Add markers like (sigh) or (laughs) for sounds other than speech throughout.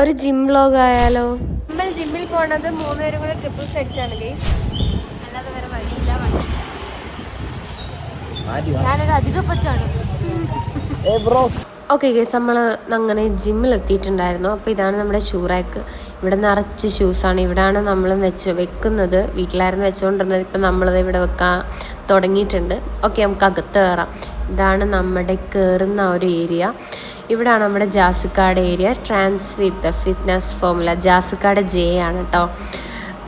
ഒരു gym vlog ആയാലോ? നമ്മൾ ജിമ്മിൽ പോണത് മൂന്നുപേരും കൂടെ ട്രിപ്പിൾസ് അടിച്ചാണ് ഗൈസ് അല്ലാതെ വേറെ വഴിയില്ല വണ്ടി ഞാനൊരു അധികം പറ്റാണ് ഓക്കെ ഗേസ് നമ്മൾ അങ്ങനെ ജിമ്മിൽ എത്തിയിട്ടുണ്ടായിരുന്നു. അപ്പോൾ ഇതാണ് നമ്മുടെ ഷൂ റാക്ക് ഇവിടെ നിറച്ച് ഷൂസാണ് ഇവിടെയാണ് നമ്മൾ വെച്ച് വെക്കുന്നത്. വീട്ടിലായിരുന്നു വെച്ചുകൊണ്ടിരുന്നത് ഇപ്പം നമ്മളത് ഇവിടെ വെക്കാൻ തുടങ്ങിയിട്ടുണ്ട്. ഓക്കെ നമുക്ക് അകത്ത് കയറാം. ഇതാണ് നമ്മുടെ കയറുന്ന ഒരു ഏരിയ ഇവിടാണ് നമ്മുടെ Jasikkad area. Trans with fitness formula Jasikkad J ആണ് കേട്ടോ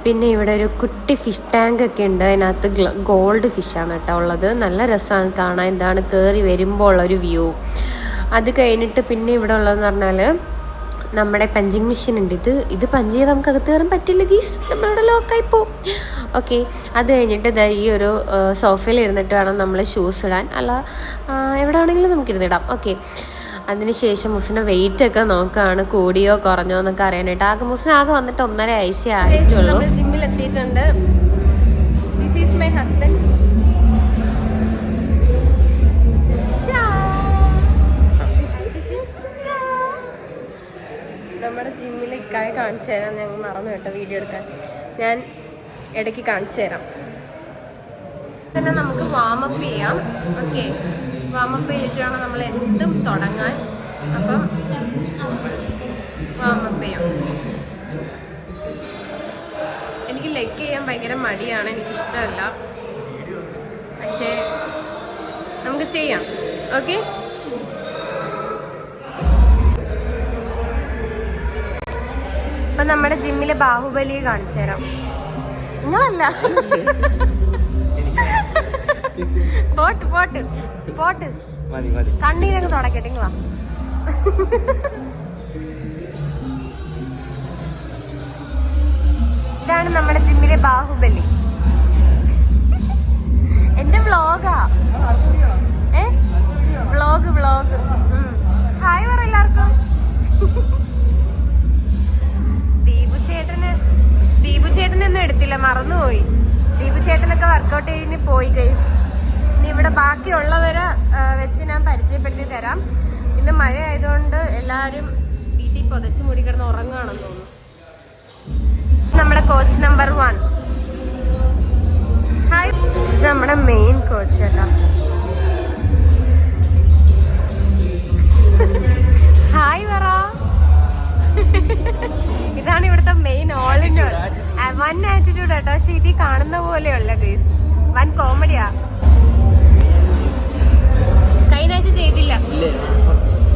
പിന്നെ ഇവിടെ ഒരു കുട്ടി ഫിഷ് ടാങ്ക് ഒക്കെ ഉണ്ട്. അതിനകത്ത് ഗോൾഡ് ഫിഷാണ് കേട്ടോ ഉള്ളത്. നല്ല രസമാണ് കാണാൻ. എന്താണ് കയറി വരുമ്പോൾ ഉള്ള ഒരു വ്യൂ അത് കഴിഞ്ഞിട്ട് പിന്നെ ഇവിടെ ഉള്ളതെന്ന് പറഞ്ഞാൽ നമ്മുടെ പഞ്ചിങ് മെഷീൻ ഉണ്ട്. ഇത് ഇത് പഞ്ച് ചെയ്ത് നമുക്ക് അകത്ത് കയറാൻ പറ്റില്ല ഗീസ്. നമ്മളിവിടെ ലോക്കായി പോവും. ഓക്കെ അത് കഴിഞ്ഞിട്ട് ദാ ഈ ഒരു സോഫയിൽ ഇരുന്നിട്ട് വേണം നമ്മൾ ഷൂസ് ഇടാൻ. അല്ല എവിടെ ആണെങ്കിലും നമുക്കിരുന്നിടാം ഓക്കെ അതിനുശേഷം മുസിന് വെയിറ്റ് ഒക്കെ നോക്കുകയാണ് കൂടിയോ കുറഞ്ഞോ എന്നൊക്കെ അറിയാനായിട്ട്. ആകെ മുസിന് ആകെ വന്നിട്ട് ഒന്നര ആഴ്ച ആയിട്ടുള്ളൂ. ജിമ്മിൽ എത്തിയിട്ടുണ്ട്. ദിസ് ഈസ് നമ്മുടെ ജിമ്മിൽ ഇക്കായി കാണിച്ചു തരാം. ഞങ്ങൾ മറന്നു കേട്ടോ വീഡിയോ എടുക്കാൻ. ഞാൻ ഇടയ്ക്ക് കാണിച്ചു തരാം. തന്നെ നമുക്ക് വാമപ്പ് ചെയ്യാം. ഓക്കെ വാമപ്പ് ചെയ്തിട്ടാണ് നമ്മൾ എന്തും തുടങ്ങാൻ. അപ്പം വാമപ്പ് ചെയ്യാം. എനിക്ക് ലെഗ് ചെയ്യാൻ ഭയങ്കര മടിയാണ്. എനിക്ക് ഇഷ്ടമല്ല പക്ഷേ നമുക്ക് ചെയ്യാം. ഓക്കെ അപ്പൊ നമ്മുടെ ജിമ്മിലെ ബാഹുബലിയെ കാണിച്ചു തരാം നിങ്ങളല്ല. (laughs) പോട്ട് പോട്ട് പോട്ട്. കണ്ണീരങ്ങ് തുടക്കട്ടെ വാ. ഇതാണ് നമ്മുടെ ജിമ്മിലെ ബാഹുബലി. എന്റെ വ്ളോഗാ. ഏ? Vlog vlog. ഹായ് പറ എല്ലാവർക്കും. ദീപു ചേട്ടന് ദീപു ചേട്ടനൊന്നും എടുത്തില്ല മറന്നുപോയി. ദീപു ചേട്ടനൊക്കെ വർക്കൗട്ട് ചെയ്യുന്ന പോയി ഗൈസ് ഇനി ഇവിടെ ബാക്കിയുള്ളവരെ വെച്ച് ഞാൻ പരിചയപ്പെടുത്തി തരാം. ഇന്ന് മഴ ആയതുകൊണ്ട് എല്ലാവരും വീട്ടിൽ പൊതച്ച് മുടി കിടന്ന് ഉറങ്ങുകയാണെന്ന് തോന്നുന്നു. നമ്മുടെ കോച്ച് നമ്പർ വൺ ഹായ് നമ്മുടെ മെയിൻ കോച്ച് കേട്ടോ ഹായ് പറ ഇതാണ് ഇവിടുത്തെ main all in all one attitude കേട്ടോ പക്ഷെ ഇതിൽ കാണുന്ന പോലെയുള്ള ഗേസ് വൺ കോമഡിയാ കഴിഞ്ഞ ആഴ്ച ചെയ്തില്ല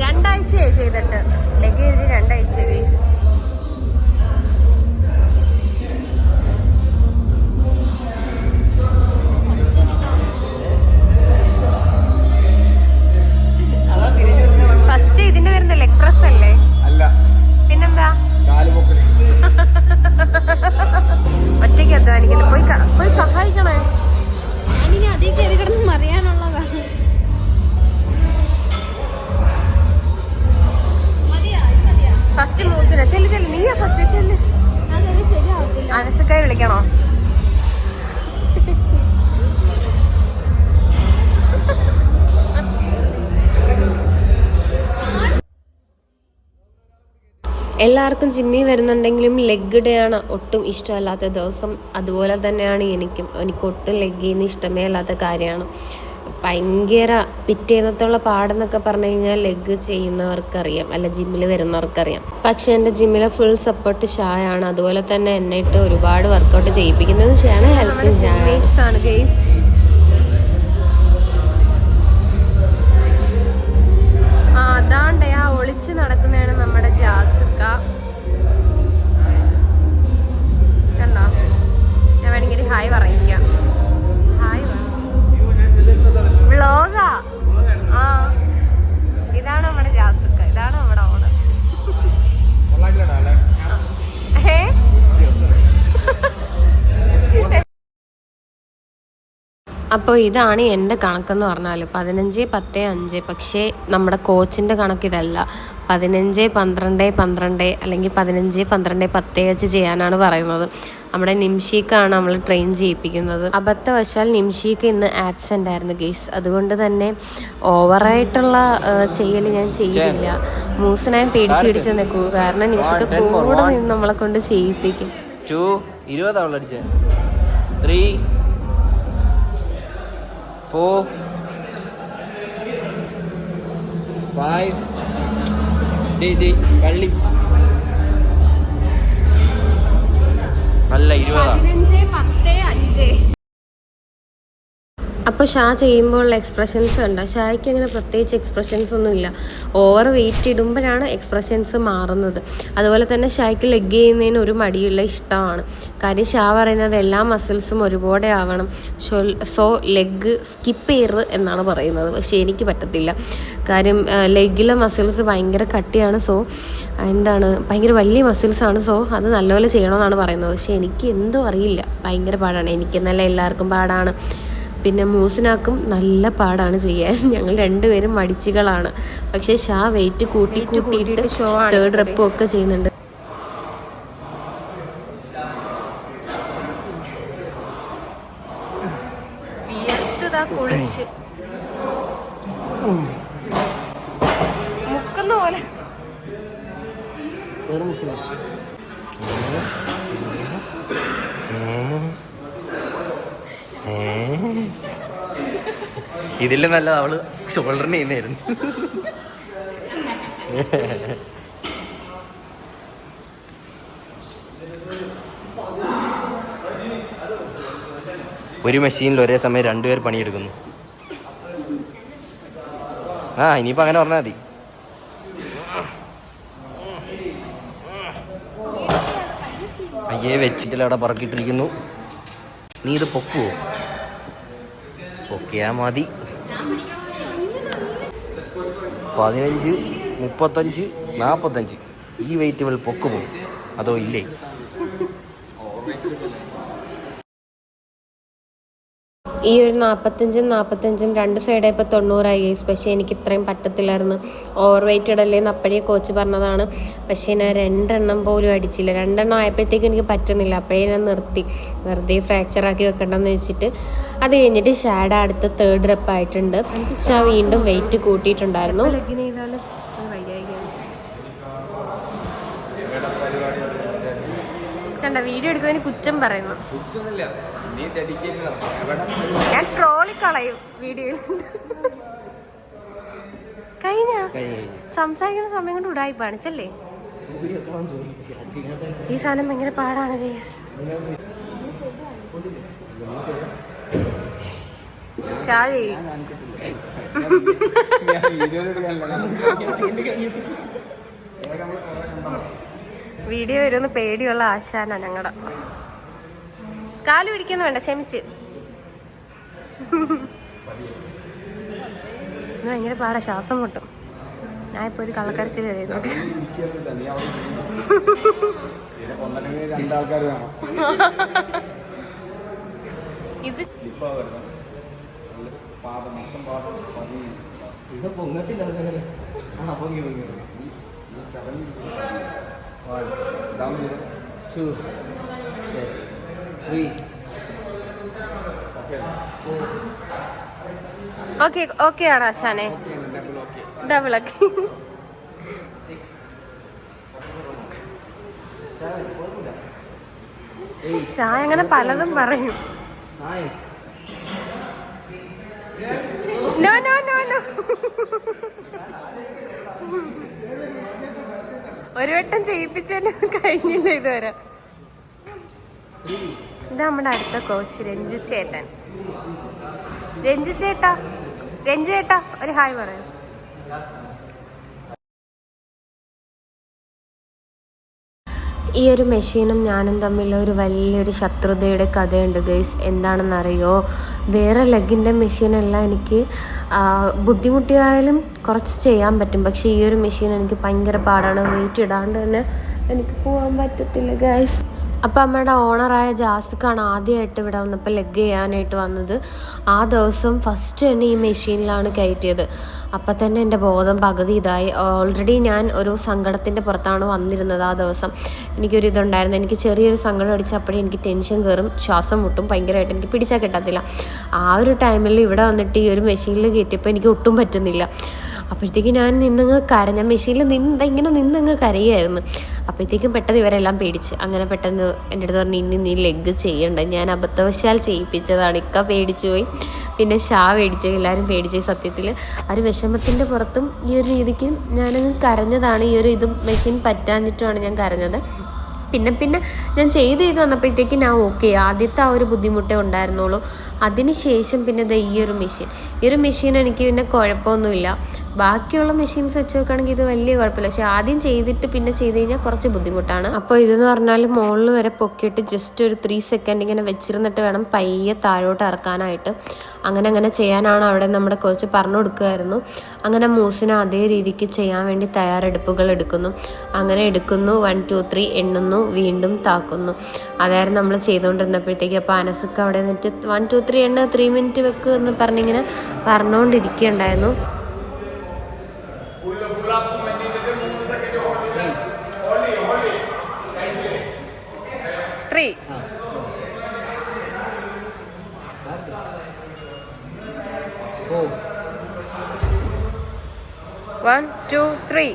രണ്ടാഴ്ചയായി ചെയ്തിട്ട്. ലഗേജ് എഴുതി രണ്ടാഴ്ച ഫസ്റ്റ് ഇതിന്റെ വരുന്ന ലെഗ് പ്രസ് അല്ലേ? അല്ല. പിന്നെന്താ? (laughs) ഒറ്റയ്ക്ക് അധ്വാനിക്കണ്ട. പോയി പോയി സഹായിക്കണേ. ഞാനിനി അതേ കയറി കിടന്ന് എല്ലാവർക്കും ജിമ്മിൽ വരുന്നുണ്ടെങ്കിലും ലെഗ് ഡേ ആണ് ഒട്ടും ഇഷ്ടമല്ലാത്ത ദിവസം. അതുപോലെ തന്നെയാണ് എനിക്കും. എനിക്ക് ഒട്ടും ലെഗ് ചെയ്യുന്ന ഇഷ്ടമേ അല്ലാത്ത കാര്യമാണ്. ഭയങ്കര പിറ്റേന്നത്തുള്ള പാടെന്നൊക്കെ പറഞ്ഞു കഴിഞ്ഞാൽ ലെഗ് ചെയ്യുന്നവർക്കറിയാം. അല്ല ജിമ്മിൽ വരുന്നവർക്കറിയാം. പക്ഷേ എന്റെ ജിമ്മിലെ ഫുൾ സപ്പോർട്ട് ഷായാണ്. അതുപോലെ തന്നെ എന്നെ ഇട്ട് ഒരുപാട് വർക്കൗട്ട് ചെയ്യിപ്പിക്കുന്നത് ഷാണ്. ഹെൽപ്പ് ഷാ. ആണ് ഗെയ്സ് ആ അതാണ്ടേ ആ ഒളിച്ച് നടക്കുന്നതാണ് നമ്മുടെ ജാസിക്ക കണ്ടോ? ഞാൻ വേണമെങ്കിൽ ഹായ് പറയിക്കാം ഹായ് വ്ളോഗാ. ആ. ഇതാണ് നമ്മുടെ ജാസുക്ക ഇതാണ് നമ്മുടെ ഓണർ അപ്പോൾ ഇതാണ് എന്റെ കണക്കെന്ന് പറഞ്ഞാൽ പതിനഞ്ച് പത്ത് അഞ്ച്. പക്ഷേ നമ്മുടെ കോച്ചിന്റെ കണക്ക് ഇതല്ല പതിനഞ്ച് പന്ത്രണ്ട് പന്ത്രണ്ട് അല്ലെങ്കിൽ പതിനഞ്ച് പന്ത്രണ്ട് പത്ത് വെച്ച് ചെയ്യാനാണ് പറയുന്നത്. നമ്മുടെ നിംഷീക്കാണ് നമ്മൾ ട്രെയിൻ ചെയ്യിപ്പിക്കുന്നത്. അബദ്ധവശാൽ നിംഷീക്ക് ഇന്ന് ആബ്സെന്റ് ആയിരുന്നു കേസ് അതുകൊണ്ട് തന്നെ ഓവറായിട്ടുള്ള ചെയ്യൽ ഞാൻ ചെയ്യില്ല മൂസനായും പേടിച്ച് പിടിച്ച് നിൽക്കൂ കാരണം നിംഷിക്ക് കൂടെ നിന്ന് നമ്മളെ കൊണ്ട് ചെയ്യിപ്പിക്കും. ടു ഇരുപതാ അടിച്ചേ. ത്രീ ഫോർ ഫൈവ് കള്ളി. അല്ല ഇരുപതാ. പതിനഞ്ച് പത്ത് അഞ്ച്. അപ്പോൾ ഷാ ചെയ്യുമ്പോഴുള്ള എക്സ്പ്രഷൻസ് ഉണ്ടോ ഷായ്ക്ക് അങ്ങനെ പ്രത്യേകിച്ച് എക്സ്പ്രഷൻസ് ഒന്നും ഇല്ല ഓവർ വെയിറ്റ് ഇടുമ്പോഴാണ് എക്സ്പ്രഷൻസ് മാറുന്നത്. അതുപോലെ തന്നെ ഷായ്ക്ക് ലെഗ് ചെയ്യുന്നതിന് ഒരു മടിയുള്ള ഇഷ്ടമാണ്. കാര്യം ഷാ പറയുന്നത് എല്ലാ മസിൽസും ഒരുപോലെ ആവണം. സോ ലെഗ് സ്കിപ്പ് ചെയ്യരുത് എന്നാണ് പറയുന്നത്. പക്ഷേ എനിക്ക് പറ്റത്തില്ല. കാര്യം ലെഗിലെ മസിൽസ് ഭയങ്കര കട്ടിയാണ്. സോ എന്താണ് ഭയങ്കര വലിയ മസിൽസാണ് സോ അത് നല്ലപോലെ ചെയ്യണമെന്നാണ് പറയുന്നത്. പക്ഷേ എനിക്ക് എന്തോ അറിയില്ല. ഭയങ്കര പാടാണ്. എനിക്കെന്നല്ല എല്ലാവർക്കും പാടാണ്. പിന്നെ മൂസിനാക്കും നല്ല പാടാണ് ചെയ്യാൻ. (laughs) ഞങ്ങൾ രണ്ടുപേരും മടിച്ചുകളാണ്. പക്ഷേ ഷാ വെയിറ്റ് കൂട്ടി കൂട്ടിയിട്ട് തേർഡ് റെപ്പും ഒക്കെ ചെയ്യുന്നുണ്ട്. കുളിച്ച്. മുക്കുന്ന പോലെ. ഇതിൽ നല്ലത് അവൾ ഷോൾഡറിന് ചെയ്യുന്നായിരുന്നു ഒരു മെഷീനിൽ ഒരേ സമയം രണ്ടുപേർ പണിയെടുക്കുന്നു. ആ ഇനിയിപ്പോ അങ്ങനെ പറഞ്ഞാൽ മതി. അയ്യേ വെച്ചിട്ടില്ല അവിടെ പറക്കിയിട്ടിരിക്കുന്നു. നീ ഇത് പൊക്കുവോ? പൊക്കിയാ മതി. പതിനഞ്ച് മുപ്പത്തഞ്ച് നാൽപ്പത്തഞ്ച് ഈ വെയിറ്റ് ഇവൾ പൊക്കുമോ? അതോ ഇല്ലേ? ഈ ഒരു നാൽപ്പത്തഞ്ചും നാൽപ്പത്തഞ്ചും രണ്ട് സൈഡ് ഇപ്പോൾ തൊണ്ണൂറായി. ഗൈസ് പക്ഷേ എനിക്ക് ഇത്രയും പറ്റത്തില്ലായിരുന്നു. ഓവർ വെയിറ്റഡ് അല്ലേന്ന് അപ്പോഴേ കോച്ച് പറഞ്ഞതാണ്. പക്ഷേ ഞാൻ രണ്ടെണ്ണം പോലും അടിച്ചില്ല. രണ്ടെണ്ണം ആയപ്പോഴത്തേക്കും എനിക്ക് പറ്റുന്നില്ല. അപ്പോഴേ ഞാൻ നിർത്തി. വെറുതെ ഫ്രാക്ചർ ആക്കി വെക്കണ്ടെന്ന് വെച്ചിട്ട്. അത് കഴിഞ്ഞിട്ട് ഷാഡ അടുത്ത തേർഡ് റെപ്പ് ആയിട്ടുണ്ട്. ഷാ വീണ്ടും വെയിറ്റ് കൂട്ടിയിട്ടുണ്ടായിരുന്നു. കണ്ട വീഡിയോ എടുക്കുന്നതിന് കുറ്റം പറയുന്നു. ഞാൻ ട്രോളി കളയും വീഡിയോയിൽ കഴിഞ്ഞ സംസാരിക്കുന്ന സമയം കൊണ്ട് ഉടായി പാണിച്ചല്ലേ ഈ സാധനം ഭയങ്കര പാടാണ് ഗൈസ് ഷാജി വീഡിയോ വരുമെന്ന് പേടിയുള്ള ആശാന ഞങ്ങളുടെ കാൽ പിടിക്കുന്നു വേണ്ട ക്ഷമിച്ച്. ഭയങ്കര പാടാ ശ്വാസം മുട്ടും. ഞാൻ ഇപ്പൊ ഒരു കള്ളക്കരച്ചിൽ വരുന്നു ഇത് ഇത് ഓക്കെ ഓക്കെ ആണ് ആശാനെ? ഡബിൾ ഒക്കെ ഷാ അങ്ങനെ പലതും പറയും. നോ നോ നോ നോ ഒരു വട്ടം ചെയ്യിപ്പിച്ചതിന് കഴിഞ്ഞില്ല ഇതുവരെ. ഇത് നമ്മുടെ അടുത്ത കോച്ച് രഞ്ജു ചേട്ടൻ. രഞ്ജു ചേട്ടാ രഞ്ജു ചേട്ടാ ഒരു ഹായ് പറയൂ. ഈ ഒരു മെഷീനും ഞാനും തമ്മിലൊരു വലിയൊരു ശത്രുതയുടെ കഥയുണ്ട് ഗൈസ് എന്താണെന്നറിയോ? വേറെ ലെഗിന്റെ മെഷീനെല്ലാം എനിക്ക് ബുദ്ധിമുട്ടിയായാലും കുറച്ച് ചെയ്യാൻ പറ്റും. പക്ഷേ ഈ ഒരു മെഷീൻ എനിക്ക് ഭയങ്കര പാടാണ്. വെയിറ്റ് ഇടാണ്ട് തന്നെ എനിക്ക് പോകാൻ പറ്റത്തില്ല ഗൈസ് അപ്പം അമ്മയുടെ ഓണറായ ജാസിക്കാണ് ആദ്യമായിട്ട് ഇവിടെ വന്നപ്പോൾ ലെഗ് ചെയ്യാനായിട്ട് വന്നത്. ആ ദിവസം ഫസ്റ്റ് തന്നെ ഈ മെഷീനിലാണ് കയറ്റിയത്. അപ്പം തന്നെ എന്റെ ബോധം പകുതി ഇതായി. ഓൾറെഡി ഞാൻ ഒരു സങ്കടത്തിന്റെ പുറത്താണ് വന്നിരുന്നത് ആ ദിവസം. എനിക്കൊരു ഇതുണ്ടായിരുന്നു. എനിക്ക് ചെറിയൊരു സങ്കടം അടിച്ച് അപ്പോഴേ എനിക്ക് ടെൻഷൻ കയറും ശ്വാസം മുട്ടും. ഭയങ്കരമായിട്ട് എനിക്ക് പിടിച്ചാൽ കിട്ടത്തില്ല. ആ ഒരു ടൈമിൽ ഇവിടെ വന്നിട്ട് ഈ ഒരു മെഷീനിൽ കയറ്റിയപ്പോൾ എനിക്ക് ഒട്ടും പറ്റുന്നില്ല. അപ്പോഴത്തേക്ക് ഞാൻ നിന്നങ്ങ് കര ഞാൻ മെഷീനിൽ നിന്ന് ഇങ്ങനെ നിന്നങ്ങ് കരയായിരുന്നു അപ്പോഴത്തേക്കും പെട്ടെന്ന് ഇവരെല്ലാം പേടിച്ച് അങ്ങനെ പെട്ടെന്ന് എന്റെ അടുത്ത് പറഞ്ഞു ഇനി നീ ലെഗ് ചെയ്യണ്ട. ഞാൻ അബദ്ധവശാൽ ചെയ്യിപ്പിച്ചതാണ്. ഇക്ക പേടിച്ചു പോയി. പിന്നെ ഷാ പേടിച്ചു എല്ലാവരും പേടിച്ചു സത്യത്തിൽ. ആ ഒരു വിഷമത്തിന്റെ പുറത്തും ഈ ഒരു രീതിക്ക് ഞാനങ്ങ് കരഞ്ഞതാണ്. ഈ ഒരു ഇതും മെഷീൻ പറ്റാഞ്ഞിട്ടുമാണ് ഞാൻ കരഞ്ഞത്. പിന്നെ പിന്നെ ഞാൻ ചെയ്ത് ചെയ്ത് വന്നപ്പോഴത്തേക്ക് ഞാൻ ഓക്കെ ആദ്യത്തെ ആ ഒരു ബുദ്ധിമുട്ടേ ഉണ്ടായിരുന്നുള്ളൂ. അതിന് ശേഷം പിന്നെ ഇത് ഈ ഒരു മെഷീൻ. ഈ ഒരു മെഷീൻ എനിക്ക് പിന്നെ കുഴപ്പമൊന്നുമില്ല. ബാക്കിയുള്ള മെഷീൻസ് വെച്ച് നോക്കുകയാണെങ്കിൽ ഇത് വലിയ കുഴപ്പമില്ല. പക്ഷെ ആദ്യം ചെയ്തിട്ട് പിന്നെ ചെയ്ത് കഴിഞ്ഞാൽ കുറച്ച് ബുദ്ധിമുട്ടാണ്. അപ്പോൾ ഇതെന്ന് പറഞ്ഞാൽ മുകളിൽ വരെ പൊക്കിയിട്ട് ജസ്റ്റ് ഒരു ത്രീ സെക്കൻഡ് ഇങ്ങനെ വെച്ചിരുന്നിട്ട് വേണം പയ്യെ താഴോട്ട് ഇറക്കാനായിട്ട്. അങ്ങനെ അങ്ങനെ ചെയ്യാനാണ് അവിടെ നമ്മുടെ കോച്ച് പറഞ്ഞു കൊടുക്കുമായിരുന്നു അങ്ങനെ മൂസിനെ അതേ രീതിക്ക് ചെയ്യാൻ വേണ്ടി തയ്യാറെടുപ്പുകൾ എടുക്കുന്നു. അങ്ങനെ എടുക്കുന്നു വൺ ടു ത്രീ എണ്ണുന്നു വീണ്ടും താക്കുന്നു. അതായിരുന്നു നമ്മൾ ചെയ്തുകൊണ്ടിരുന്നപ്പോഴത്തേക്ക്. അപ്പോൾ അനസുക്ക് അവിടെ നിന്നിട്ട് വൺ ടു ത്രീ എണ്ണ ത്രീ മിനിറ്റ് വെക്ക് എന്ന് പറഞ്ഞിങ്ങനെ പറഞ്ഞുകൊണ്ടിരിക്കുകയുണ്ടായിരുന്നു. വൺ ടു ത്രീ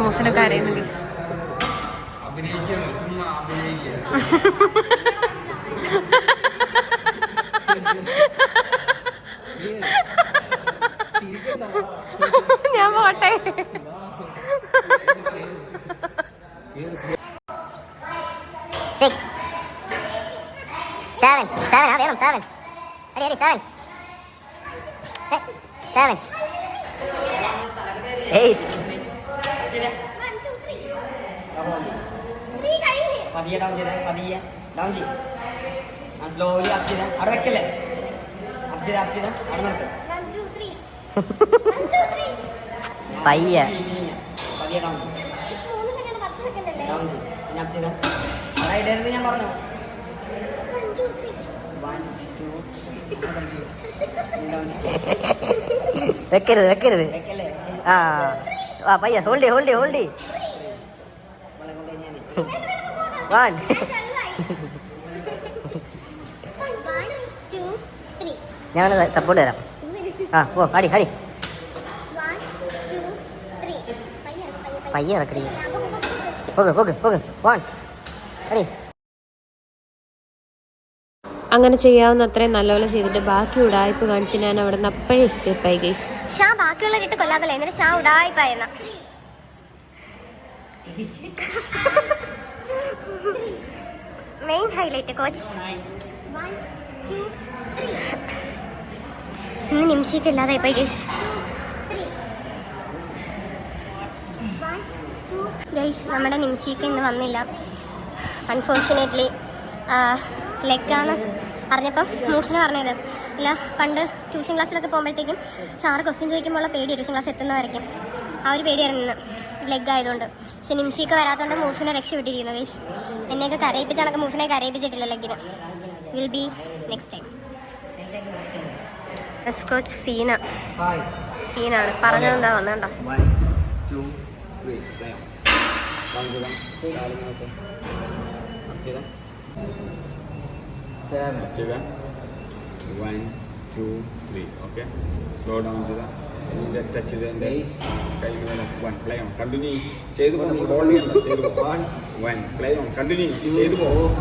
മൂസിനൊക്കെ അറിയുന്നു ഗീസ് ഞാൻ പോട്ടെ six, seven, seven, ah, വേണം seven. Ready, ready, seven. Eh, seven. Eight. പതിയെ ഡൗൺ ചെയ്തേ പതിയെ ഡൗൺ ചെയ്യും സ്ലോലി അപ്പ് ചെയ്ത അവിടെ വെക്കല്ലേ അപ്പ് ചെയ്ത അപ്പ് ചെയ്ത അവിടെ നിർത്ത് പയ്യ പതിയെ ഡൗൺ ചെയ്യും ഡൗൺ ചെയ്യും പിന്നെ അപ്പ് ചെയ്ത അവിടെ ഇടരുത് ഞാൻ പറഞ്ഞു വെക്കരുത് വെക്കരുത്. ആ. വാ പയ്യെ ഹോൾഡി ഹോൾഡി ഹോൾഡി വൺ ഞാൻ സപ്പോർട്ട് തരാം. ആ ഓ അടി അടി. പയ്യ ഇറക്കടി. പോക്ക് പോക്ക് പോക്ക്. വൺ അടി. അങ്ങനെ ചെയ്യാവുന്ന അത്രയും നല്ലപോലെ ചെയ്തിട്ട് ബാക്കി ഉടായ്പ കാണിച്ച് ഞാൻ അവിടെ നിന്ന് അപ്പോഴേ എസ്കേപ്പ് ആയി ഗൈസ് ഷാ ബാക്കിയുള്ള കിട്ട് കൊല്ലാതല്ലേ എന്നിട്ട് ഷാ ഉടായ്പായെന്ന? മെയിൻ ഹൈലൈറ്റ് കോച്ച് ഇന്ന് നിമിഷിക്ക് ഇല്ലാതായി പോയി ഗൈസ് ഗൈസ് നമ്മുടെ നിമിഷിക്ക് ഇന്ന് വന്നില്ല. അൺഫോർച്ചുനേറ്റ്ലി ലെഗാണ് അറിഞ്ഞപ്പം മൂസിന് പറഞ്ഞത് ഇല്ല പണ്ട് ട്യൂഷൻ ക്ലാസ്സിലൊക്കെ പോകുമ്പോഴത്തേക്കും സാറ് ക്വസ്റ്റ്യൻ ചോദിക്കുമ്പോൾ ഉള്ള പേടി ട്യൂഷൻ ക്ലാസ് എത്തുന്നതായിരിക്കും. ആ ഒരു പേടിയായിരുന്നു ഇന്ന് ലെഗ് ആയതുകൊണ്ട്. പക്ഷെ നിമിഷിക്ക് വരാത്തതുകൊണ്ട് മൂസിനെ രക്ഷപ്പെട്ടിരിക്കുന്നു വേസ് എന്നെയൊക്കെ കരയിപ്പിച്ച കണക്ക് മൂസിനെ കരയിപ്പിച്ചിട്ടില്ല ലെഗിന് will be next time coach Seena സീനാണ് പറഞ്ഞതെന്താ വന്നേണ്ട. വൺ അപ്പ് ചെയ്താൽ one two three okay slow down ചെയ്താൽ ഇതിന്റെ ടച്ച് ചെയ്തതിന്റെ കൈ മേലെ വൺ പ്ലേ ഓൺ കണ്ടിന്യൂ ചെയ്തു പോകും ഹോൾഡ് ചെയ്യണ്ട ചെയ്തു one one play on continue ചെയ്തു പോകും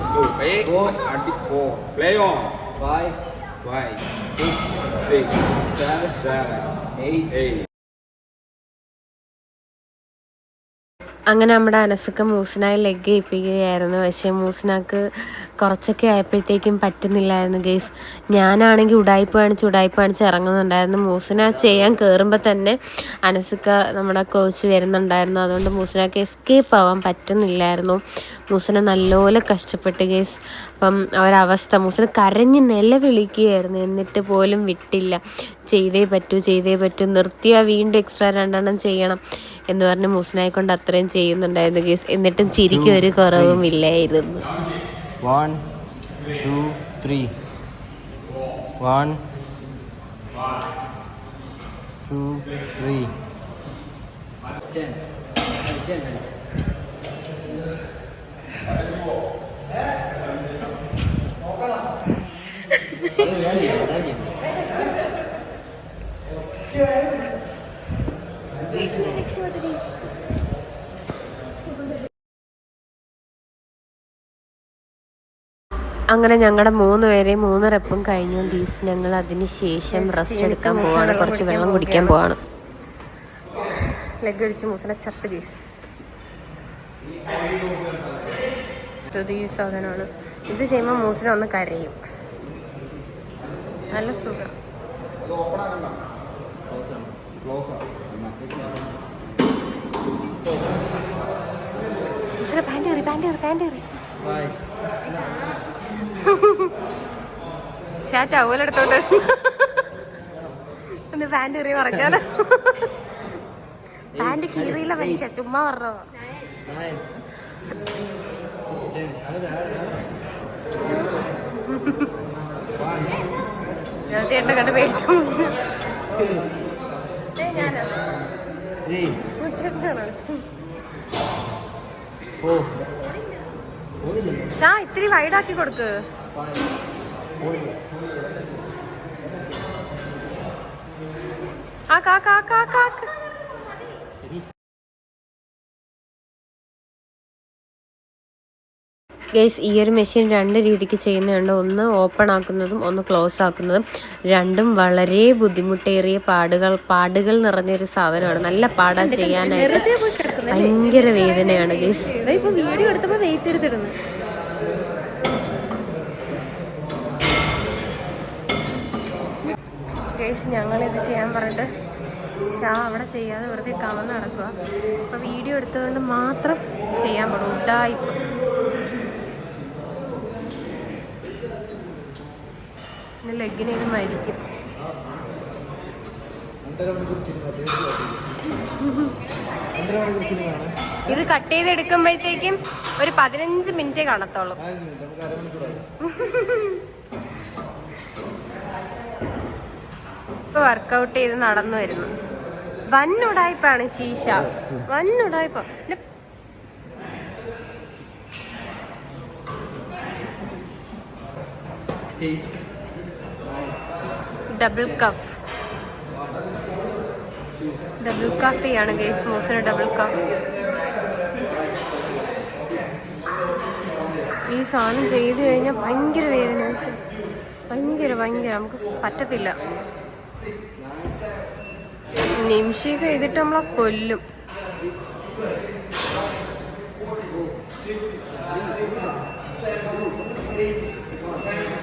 അടി four play on five five six six seven seven eight eight അങ്ങനെ നമ്മുടെ അനസക്ക മൂസിനായി ലെഗ് ഏൽപ്പിക്കുകയായിരുന്നു. പക്ഷേ മൂസിനാക്ക് കുറച്ചൊക്കെ ആയപ്പോഴത്തേക്കും പറ്റുന്നില്ലായിരുന്നു ഗെയ്സ് ഞാനാണെങ്കിൽ ഉടായ്പ കാണിച്ച് ഉടായ്പ കാണിച്ച് ഇറങ്ങുന്നുണ്ടായിരുന്നു. മൂസിന ചെയ്യാൻ കയറുമ്പോൾ തന്നെ അനസുക്ക നമ്മുടെ കോച്ച് വരുന്നുണ്ടായിരുന്നു. അതുകൊണ്ട് മൂസനക്ക് എസ്കേപ്പ് ആവാൻ പറ്റുന്നില്ലായിരുന്നു. മൂസിന നല്ലപോലെ കഷ്ടപ്പെട്ട് ഗെയ്സ് അപ്പം ഒരവസ്ഥ മൂസിന കരഞ്ഞ് നിലവിളിക്കുകയായിരുന്നു. എന്നിട്ട് പോലും വിട്ടില്ല. ചെയ്തേ പറ്റൂ ചെയ്തേ പറ്റൂ. നിർത്തിയാൽ വീണ്ടും എക്സ്ട്രാ രണ്ടെണ്ണം ചെയ്യണം എന്ന് പറഞ്ഞ് മൂസിനായെ അത്രയും ചെയ്യുന്നുണ്ടായിരുന്നു കേസ് എന്നിട്ടും ചിരിക്കും ഒരു കുറവും ഇല്ലായിരുന്നു. One, two, three. One, two, three. Ten. Ten. അങ്ങനെ ഞങ്ങളുടെ മൂന്ന് പേരെയും മൂന്ന് റെപ്പും കഴിഞ്ഞു. ദീസ് ഞങ്ങൾ അതിന് ശേഷം റെസ്റ്റ് എടുക്കാൻ പോവാണ്. കുറച്ച് വെള്ളം കുടിക്കാൻ പോവാണ്. ലെഗ് അടിച്ച് മൂസനെ ചത്ത് ഇത് ഈ സാധനമാണ് ഇത് ചെയ്യുമ്പോൾ മൂസിനെ ഒന്ന് കരയും. നല്ല സുഖം. മൂസിനെ പാന്റ് കയറി ഷാ ടവലെടുത്തോണ്ട് ഒന്ന് പാന്റ് എറിയ മറക്കാനോ പാന്റ് കീറിയില്ല മനുഷ്യ ചുമ്മാ പറഞ്ഞോ ചേട്ടനെ കണ്ട് പേടിച്ചു. ഷാ ഇത്തിരി വൈഡാക്കി കൊടുക്ക്. Five. ആ കാ കാ കാ കാ കാ. ഗേസ് ഈ ഒരു മെഷീൻ രണ്ട് രീതിക്ക് ചെയ്യുന്നുണ്ട് ഒന്ന് ഓപ്പൺ ആക്കുന്നതും ഒന്ന് ക്ലോസ് ആക്കുന്നതും രണ്ടും വളരെ ബുദ്ധിമുട്ടേറിയ പാടുകൾ പാടുകൾ നിറഞ്ഞൊരു സാധനമാണ്. നല്ല പാടാൻ ചെയ്യാനായിട്ട്. ഭയങ്കര വേദനയാണ് ഗേസ് വീഡിയോ എടുത്തപ്പോ വെയിറ്റ് എടുത്തിടുന്നു. ഗൈസ് ഞങ്ങളിത് ചെയ്യാൻ പറഞ്ഞിട്ട് ഷാ അവിടെ ചെയ്യാതെ വെറുതെ കവന്ന് നടക്കുക അപ്പോൾ വീഡിയോ എടുത്തുകൊണ്ട് മാത്രം ചെയ്യാൻ പാടും ഉണ്ടായി പിന്നെ ലെഗിനെ ഇത് മരിക്കും. ഇത് കട്ട് ചെയ്ത് എടുക്കുമ്പോഴത്തേക്കും ഒരു പതിനഞ്ച് മിനിറ്റേ കാണത്തുള്ളൂ. (laughs) ഇപ്പൊ വർക്കൗട്ട് ചെയ്ത് നടന്നു വരുന്നു. വൻ ഉടായ്പാണ് ശീശ വൻ ഉടായ്പ. ഡബിൾ കഫ് ഡബിൾ കഫിയാണ് ഗേസ് മോസിന് ഡബിൾ കഫ് ഈ സാധനം ചെയ്തു കഴിഞ്ഞാൽ ഭയങ്കര വേദന ഭയങ്കര ഭയങ്കര. നമുക്ക് പറ്റത്തില്ല. നിമിഷം ചെയ്തിട്ട് നമ്മളെ കൊല്ലും.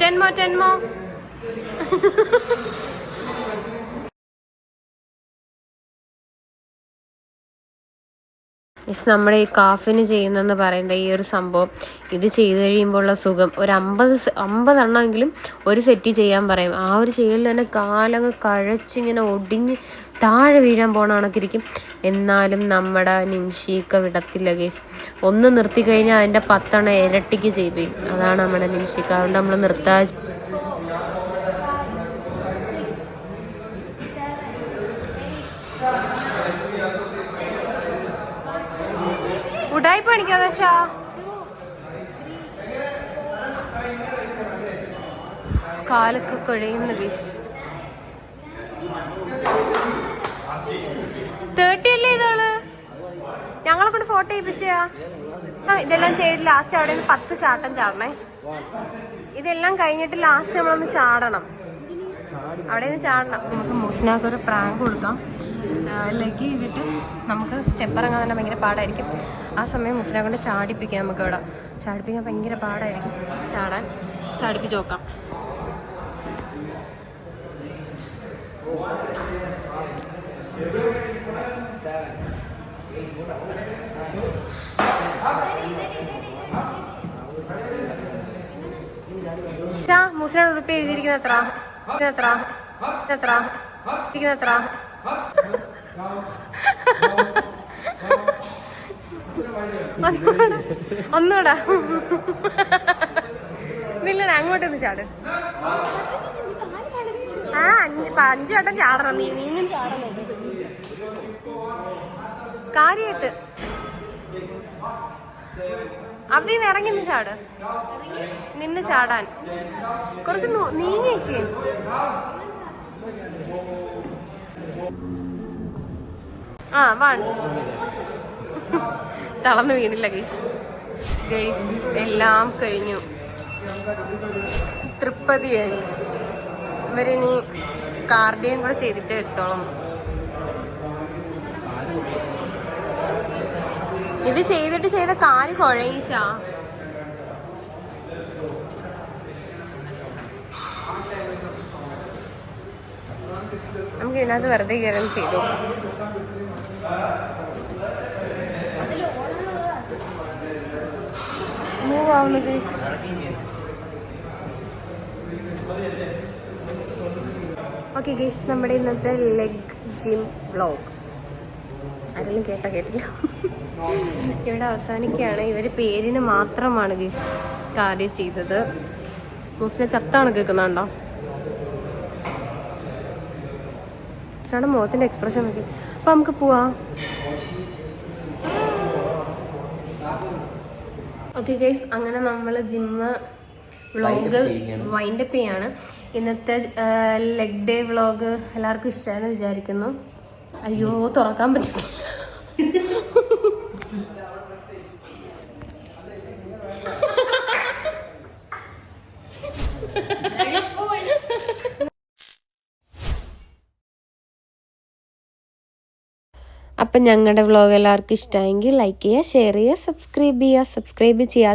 ടെൻമോ ടെൻമോ. യെസ് നമ്മുടെ ഈ കാഫിന് ചെയ്യുന്നതെന്ന് പറയുന്ന ഈ ഒരു സംഭവം ഇത് ചെയ്ത് കഴിയുമ്പോഴുള്ള സുഖം. ഒരു അമ്പത് അമ്പതെണ്ണമെങ്കിലും ഒരു സെറ്റ് ചെയ്യാൻ പറയും. ആ ഒരു ചെയ്യലിൽ തന്നെ കാലങ്ങ് കഴച്ചിങ്ങനെ ഒടിഞ്ഞ് താഴെ വീഴാൻ പോണ കണക്കിരിക്കും. എന്നാലും നമ്മുടെ നിംഷിക്ക വിടത്തില്ല കേസ് ഒന്ന് നിർത്തി കഴിഞ്ഞാൽ അതിന്റെ പത്തെണ്ണം ഇരട്ടിക്ക് ചെയ്യിപ്പിക്കും അതാണ് നമ്മുടെ നിംഷിക്ക. അതുകൊണ്ട് നമ്മൾ നിർത്താ ഉടായി പണിക്കാതെ ഷാ കാലൊക്കെ കുഴയുന്ന ബീസ്. തേർട്ടി അല്ലേ ഇതോൾ? ഞങ്ങളെ കൊണ്ട് ഫോട്ടോ ചെയ്യിപ്പിച്ചാ ആ ഇതെല്ലാം ചെയ്തിട്ട് ലാസ്റ്റ് അവിടെ നിന്ന് പത്ത് ചാട്ടം ചാടണേ. ഇതെല്ലാം കഴിഞ്ഞിട്ട് ലാസ്റ്റ് നമ്മളൊന്ന് ചാടണം. അവിടെ നിന്ന് ചാടണം. നമുക്ക് മുസ്നാക്ക് ഒരു പ്രാങ്ക് കൊടുക്കാം. ലെഗ് ചെയ്തിട്ട് നമുക്ക് സ്റ്റെപ്പ് ഇറങ്ങാൻ തന്നെ ഭയങ്കര പാടായിരിക്കും. ആ സമയം മുസ്ലിനെ കൊണ്ട് ചാടിപ്പിക്കാം നമുക്ക് അവിടെ ചാടിപ്പിക്കാൻ ഭയങ്കര പാടായിരിക്കും. ചാടാൻ ചാടിപ്പിച്ച് നോക്കാം. ഷാ മുസ്ലിം ഉടുപ്പ് എഴുതിയിരിക്കുന്ന എത്ര എത്ര എത്ര എത്ര (laughs) ഒന്നൂടാ. ഇല്ലടാ അങ്ങോട്ടൊന്ന് ചാട്. ആ അഞ്ച് അഞ്ചു വട്ടം ചാടണം. നീ നീങ്ങും ചാടണം. കാര്യായിട്ട്. അവിടെ നിന്ന് ഇറങ്ങി നിന്ന് ചാട്. നിന്ന് ചാടാൻ. കുറച്ച് നൂ- ആ വൺ തളർന്നു വീണില്ല ഗൈസ് ഗൈസ് എല്ലാം കഴിഞ്ഞു. തൃപ്പതിയായി. ഇവരിനി കാർഡിയം കൂടെ ചെയ്തിട്ട് എടുത്തോളും ഇത് ചെയ്തിട്ട് ചെയ്ത കാൽ കുഴയും നമുക്ക് ഇതിനകത്ത് വെറുതെ കയറി ചെയ്തു മൂവ് ആവുന്നു ഗൈസ് ഓക്കെ ഗൈസ് നമ്മുടെ ഇന്നത്തെ ലെഗ് ജിം വ്ളോഗ് ആരെങ്കിലും കേട്ട കേട്ടില്ല? ഇവിടെ അവസാനിക്കുകയാണ്. ഇവർ പേരിന് മാത്രമാണ് ഗൈസ് കാര്യം ചെയ്തത്. മുസ്ലിം ചത്താണ് കേൾക്കുന്നുണ്ടോ? ചേട്ടാ മുഖത്തിന്റെ എക്സ്പ്രഷൻ നോക്കി അപ്പൊ നമുക്ക് പോവാം. ഓക്കെ ഗൈസ് അങ്ങനെ നമ്മൾ ജിമ്മ് വ്ളോഗ്. വൈൻഡപ്പ് ചെയ്യാണ്. ഇന്നത്തെ ലെഗ് ഡേ വ്ളോഗ് എല്ലാവർക്കും ഇഷ്ടമായെന്ന് വിചാരിക്കുന്നു. അയ്യോ തുറക്കാൻ പറ്റില്ല. അപ്പം ഞങ്ങളുടെ വ്ളോഗ് എല്ലാവർക്കും ഇഷ്ടമായെങ്കിൽ ലൈക്ക് ചെയ്യുക ഷെയർ ചെയ്യുക സബ്സ്ക്രൈബ് ചെയ്യുക സബ്സ്ക്രൈബ് ചെയ്യാത്ത